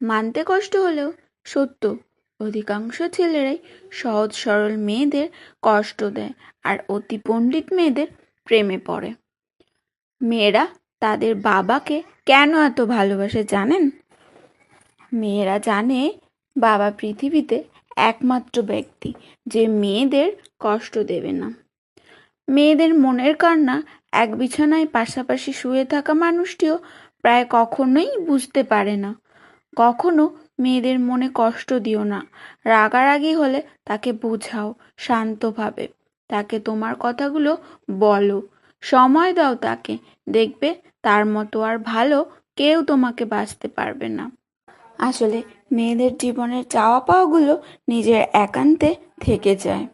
মানতে কষ্ট হলেও সত্য, অধিকাংশ ছেলেরাই সহজ সরল মেয়েদের কষ্ট দেয় আর অতি পণ্ডিত মেয়েদের প্রেমে পড়ে। মেয়েরা তাদের বাবাকে কেন এত ভালোবাসে জানেন? মেয়েরা জানে বাবা পৃথিবীতে একমাত্র ব্যক্তি যে মেয়েদের কষ্ট দেবে না। মেয়েদের মনের কান্না এক বিছানায় পাশাপাশি শুয়ে থাকা মানুষটিও প্রায় কখনোই বুঝতে পারে না। কখনো মেয়েদের মনে কষ্ট দিও না। রাগারাগি হলে তাকে বোঝাও, শান্তভাবে। তাকে তোমার কথাগুলো বলো। সময় দাও তাকে। দেখবে তার মতো আর ভালো কেউ তোমাকে বাঁচতে পারবে না। আসলে মেয়েদের জীবনের চাওয়া পাওয়াগুলো নিজের একান্তে থেকে যায়।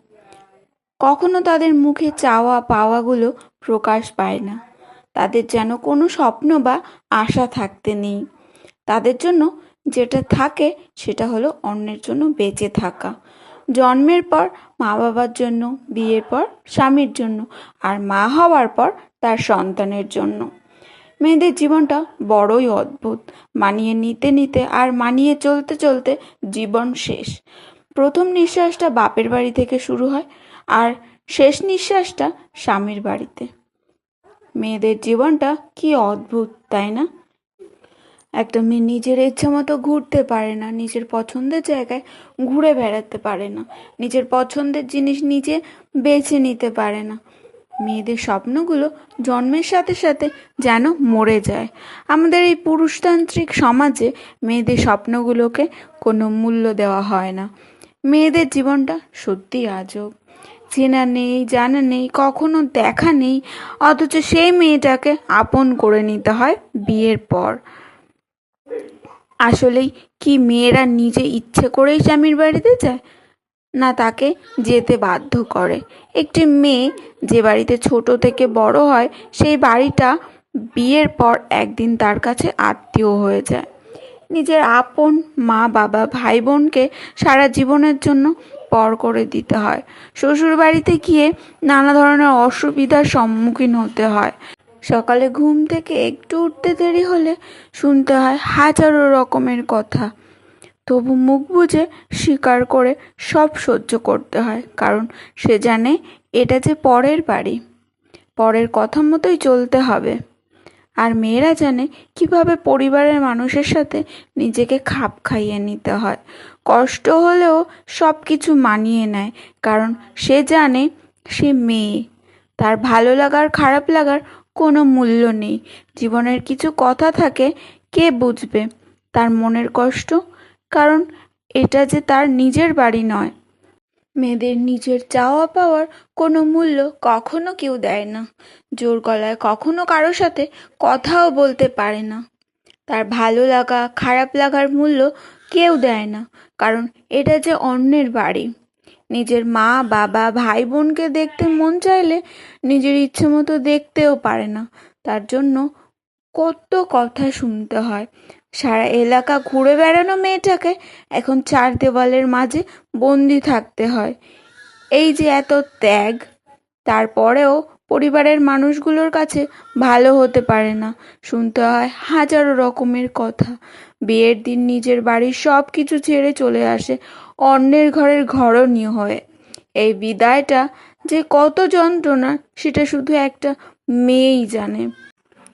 কখনো তাদের মুখে চাওয়া পাওয়াগুলো প্রকাশ পায় না। তাদের যেন কোনো স্বপ্ন বা আশা থাকতে নেই। তাদের জন্য যেটা থাকে সেটা হলো অন্যের জন্য বেঁচে থাকা। জন্মের পর মা বাবার জন্য, বিয়ের পর স্বামীর জন্য আর মা হওয়ার পর তার সন্তানের জন্য। মেয়েদের জীবনটা বড়ই অদ্ভুত। মানিয়ে নিতে নিতে আর মানিয়ে চলতে চলতে জীবন শেষ। প্রথম নিঃশ্বাসটা বাপের বাড়ি থেকে শুরু হয় আর শেষ নিঃশ্বাসটা স্বামীর বাড়িতে। মেয়েদের জীবনটা কি অদ্ভুত, তাই না? একটা মেয়ে নিজের ইচ্ছা মতো ঘুরতে পারে না, নিজের পছন্দের জায়গায় ঘুরে বেড়াতে পারে না, নিজের পছন্দের জিনিস নিজে বেছে নিতে পারে না। মেয়েদের স্বপ্নগুলো জন্মের সাথে সাথে যেন মরে যায়। আমাদের এই পুরুষতান্ত্রিক সমাজে মেয়েদের স্বপ্নগুলোকে কোনো মূল্য দেওয়া হয় না। মেয়েদের জীবনটা সত্যি আজব। চেনা নেই, জানা নেই, কখনো দেখা নেই, অথচ সেই মেয়েটাকে আপন করে নিতে হয় বিয়ের পর। আসলেই কি মেয়েরা নিজে ইচ্ছে করেই স্বামীর বাড়িতে যায়? না, তাকে যেতে বাধ্য করে। একটি মেয়ে যে বাড়িতে ছোট থেকে বড় হয়, সেই বাড়িটা বিয়ের পর একদিন তার কাছে আত্মীয় হয়ে যায়। নিজের আপন মা, বাবা ভাই বোনকে সারা জীবনের জন্য পর করে দিতে হয়। শ্বশুর বাড়িতে গিয়ে নানা ধরনের অসুবিধার সম্মুখীন হতে হয়। সকালে ঘুম থেকে একটু উঠতে দেরি হলে শুনতে হয় হাজারো রকমের কথা। তবু মুখ বুঝে স্বীকার করে সব সহ্য করতে হয়, কারণ সে জানে এটা যে পরের বাড়ি। পরের কথা মতোই চলতে হবে। আর মেয়েরা জানে কীভাবে পরিবারের মানুষের সাথে নিজেকে খাপ খাইয়ে নিতে হয়। কষ্ট হলেও সব কিছু মানিয়ে নেয়, কারণ সে জানে সে মেয়ে। তার ভালো লাগার, খারাপ লাগার কোনো মূল্য নেই। জীবনের কিছু কথা থাকে, কে বুঝবে? তার মনের কষ্ট? কারণ এটা যে তার নিজের বাড়ি নয়। মেয়েদের নিজের চাওয়া পাওয়ার কোনো মূল্য কখনো কেউ দেয় না। জোর গলায় কখনো কারোর সাথে কথাও বলতে পারে না। তার ভালো লাগা, খারাপ লাগার মূল্য কেউ দেয় না। কারণ এটা যে অন্যের বাড়ি। নিজের মা, বাবা ভাই বোনকে দেখতে মন চাইলে নিজের ইচ্ছে মতো দেখতেও পারে না। তার জন্য কত কথা শুনতে হয়। সারা এলাকা ঘুরে বেড়ানো মেয়েটাকে এখন চার দেওয়ালের মাঝে বন্দি থাকতে হয়। এই যে এত ত্যাগ, তারপরেও পরিবারের মানুষগুলোর কাছে ভালো হতে পারে না। শুনতে হয় হাজারো রকমের কথা। বিয়ের দিন নিজের বাড়ির সব কিছু ছেড়ে চলে আসে অন্যের ঘরের ঘরণীয় হয়ে। এই বিদায়টা যে কত যন্ত্রণা, সেটা শুধু একটা মেয়েই জানে।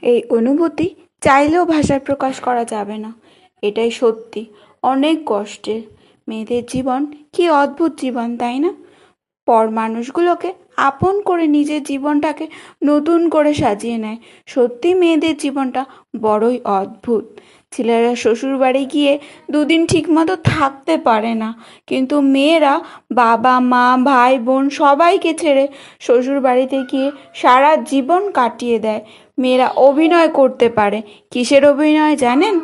এই অনুভূতি চাইলেও ভাষায় প্রকাশ করা যাবে না। এটাই সত্যি, অনেক কষ্টের। মেয়েদের জীবন কি অদ্ভুত জীবন, তাই না? পর মানুষগুলোকে আপন করে নিজের জীবনটাকে নতুন করে সাজিয়ে নেয়। সত্যি মেয়েদের জীবনটা বড়ই অদ্ভুত। ছেলেরা শ্বশুর বাড়ি গিয়ে দুদিন ঠিকমতো থাকতে পারে না। কিন্তু মেয়েরা বাবা, মা, ভাই, বোন সবাইকে ছেড়ে শ্বশুর বাড়িতে গিয়ে সারা জীবন কাটিয়ে দেয়। মেয়েরা অভিনয় করতে পারে। কিসের অভিনয় জানেন?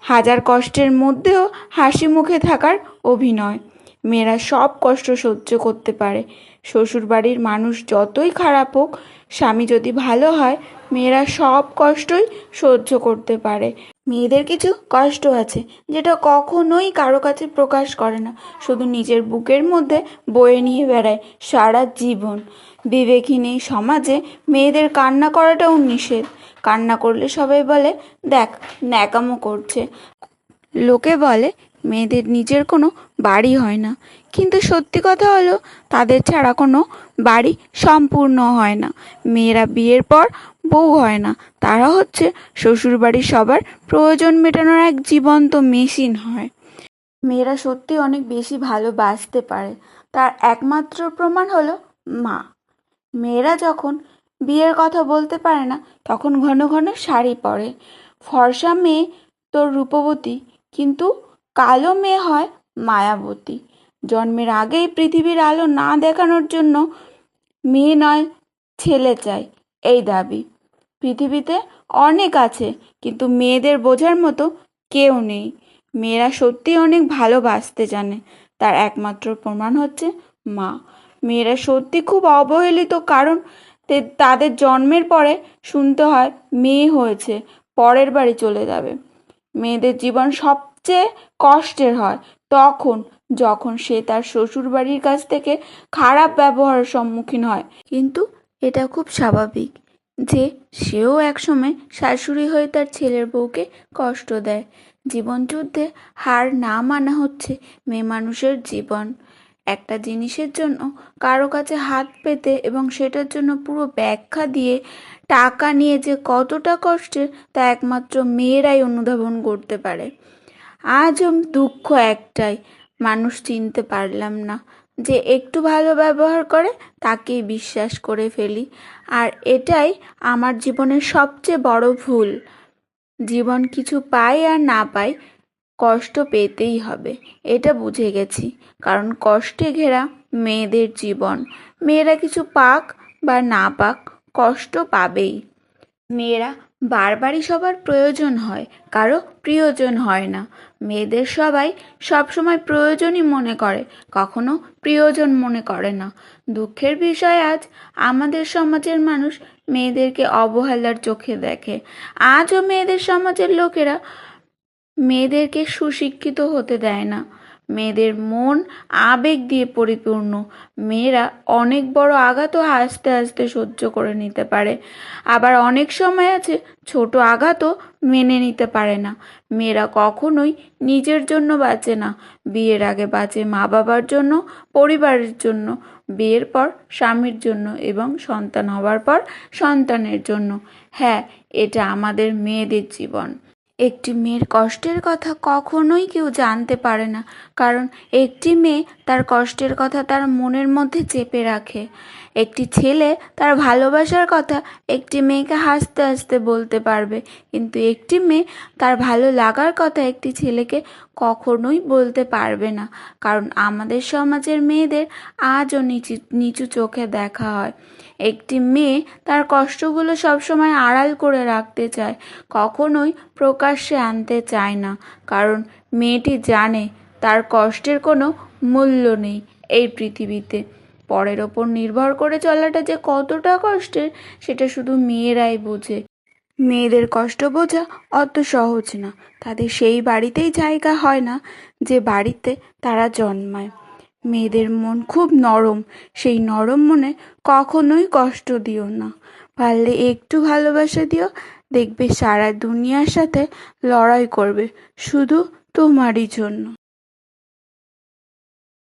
হাজার কষ্টের মধ্যেও হাসি মুখে থাকার অভিনয়। মেয়েরা সব কষ্ট সহ্য করতে পারে। শ্বশুর বাড়ির মানুষ যতই খারাপ হোক, স্বামী যদি ভালো হয়, মেয়েরা সব কষ্টই সহ্য করতে পারে। মেয়েদের কিছু কষ্ট আছে, যেটা কখনোই কারও কাছে প্রকাশ করে না। শুধু নিজের বুকের মধ্যে বয়ে নিয়ে বেড়ায় সারা জীবন। বিবেকহীন এই সমাজে মেয়েদের কান্না করাটাও নিষেধ। কান্না করলে সবাই বলে, দেখ, ন্যাকামো করছে। লোকে বলে মেয়েদের নিজের কোনো বাড়ি হয় না। কিন্তু সত্যি কথা হলো, তাদের ছাড়া কোনো বাড়ি সম্পূর্ণ হয় না। মেয়েরা বিয়ের পর বউ হয় না। তারা হচ্ছে শ্বশুরবাড়ির সবার প্রয়োজন মেটানোর এক জীবন্ত মেশিন হয়। মেয়েরা সত্যি অনেক বেশি ভালোবাসতে পারে। তার একমাত্র প্রমাণ হলো মা। মেয়েরা যখন বিয়ের কথা বলতে পারে না, তখন ঘন ঘন শাড়ি পরে। ফর্সা মেয়ে তোর রূপবতী, কিন্তু কালো মেয়ে হয় মায়াবতী। জন্মের আগেই পৃথিবীর আলো না দেখানোর জন্য মেয়ে নয়, ছেলে চাই, এই দাবি। পৃথিবীতে অনেক আছে, কিন্তু মেয়েদের বোঝার মতো কেউ নেই। মেয়েরা সত্যিই অনেক ভালোবাসতে জানে, তার একমাত্র প্রমাণ হচ্ছে মা। মেয়েরা সত্যি খুব অবহেলিত, কারণ তাদের জন্মের পরে শুনতে হয় মেয়ে হয়েছে, পরের বাড়ি চলে যাবে। মেয়েদের জীবন সবচেয়ে কষ্টের হয়। তখন, যখন সে তার শ্বশুর বাড়ির কাছ থেকে খারাপ ব্যবহারের সম্মুখীন হয়। কিন্তু এটা খুব স্বাভাবিক যে, সেও একসময় শাশুড়ি হয়ে তার ছেলের বউকে কষ্ট দেয়। জীবনযুদ্ধে হার না মানা হচ্ছে মেয়ে মানুষের জীবন। একটা জিনিসের জন্য কারও কাছে হাত পেতে এবং সেটার জন্য পুরো ব্যাখ্যা দিয়ে টাকা নিয়ে যে কতটা কষ্টের, তা একমাত্র মেয়েরাই অনুধাবন করতে পারে। আজও দুঃখ একটাই, মানুষ চিনতে পারলাম না যে একটু ভালো ব্যবহার করে তাকেই বিশ্বাস করে ফেলি। আর এটাই আমার জীবনের সবচেয়ে বড় ভুল। জীবন কিছু পাই আর না পাই কষ্ট পেতেই হবে, এটা বুঝে গেছি। কারণ কষ্টে ঘেরা মেয়েদের জীবন, মেয়েরা কিছু পাক বা না পাক কষ্ট পাবেই। মেয়েরা বারবারই সবার প্রয়োজন হয়, কারও প্রিয়জন হয় না। মেয়েদের সবাই সবসময় প্রয়োজনই মনে করে, কখনো প্রিয়জন মনে করে না। দুঃখের বিষয় আজ আমাদের সমাজের মানুষ মেয়েদেরকে অবহেলার চোখে দেখে। আজও মেয়েদের সমাজের লোকেরা মেয়েদেরকে সুশিক্ষিত হতে দেয় না। মেয়েদের মন আবেগ দিয়ে পরিপূর্ণ। মেয়েরা অনেক বড় আঘাতও হাসতে হাসতে সহ্য করে নিতে পারে। আবার অনেক সময় আছে ছোট আঘাতও মেনে নিতে পারে না। মেয়েরা কখনোই নিজের জন্য বাঁচে না। বিয়ের আগে বাঁচে মা বাবার জন্য, পরিবারের জন্য। বিয়ের পর স্বামীর জন্য এবং সন্তান হওয়ার পর সন্তানের জন্য। হ্যাঁ এটা আমাদের মেয়েদের জীবন। একটি মেয়ের কষ্টের কথা কখনোই কেউ জানতে পারে না, কারণ একটি মেয়ে তার কষ্টের কথা তার মনের মধ্যে চেপে রাখে। একটি ছেলে তার ভালোবাসার কথা একটি মেয়েকে হাসতে হাসতে বলতে পারবে। কিন্তু একটি মেয়ে তার ভালো লাগার কথা একটি ছেলেকে কখনোই বলতে পারবে না। কারণ আমাদের সমাজের মেয়েদের আজও নিচু নিচু চোখে দেখা হয়। একটি মেয়ে তার কষ্টগুলো সবসময় আড়াল করে রাখতে চায়, কখনোই প্রকাশ্যে আনতে চায় না। কারণ মেয়েটি জানে তার কষ্টের কোনো মূল্য নেই এই পৃথিবীতে। পরের ওপর নির্ভর করে চলাটা যে কতটা কষ্টের, সেটা শুধু মেয়েরাই বোঝে। মেয়েদের কষ্ট বোঝা অত সহজ না। তাদের সেই বাড়িতেই জায়গা হয় না যে বাড়িতে তারা জন্মায়। মেয়েদের মন খুব নরম। সেই নরম মনে কখনোই কষ্ট দিও না। পারলে একটু ভালোবাসা দিও। দেখবে সারা দুনিয়ার সাথে লড়াই করবে শুধু তোমারই জন্য।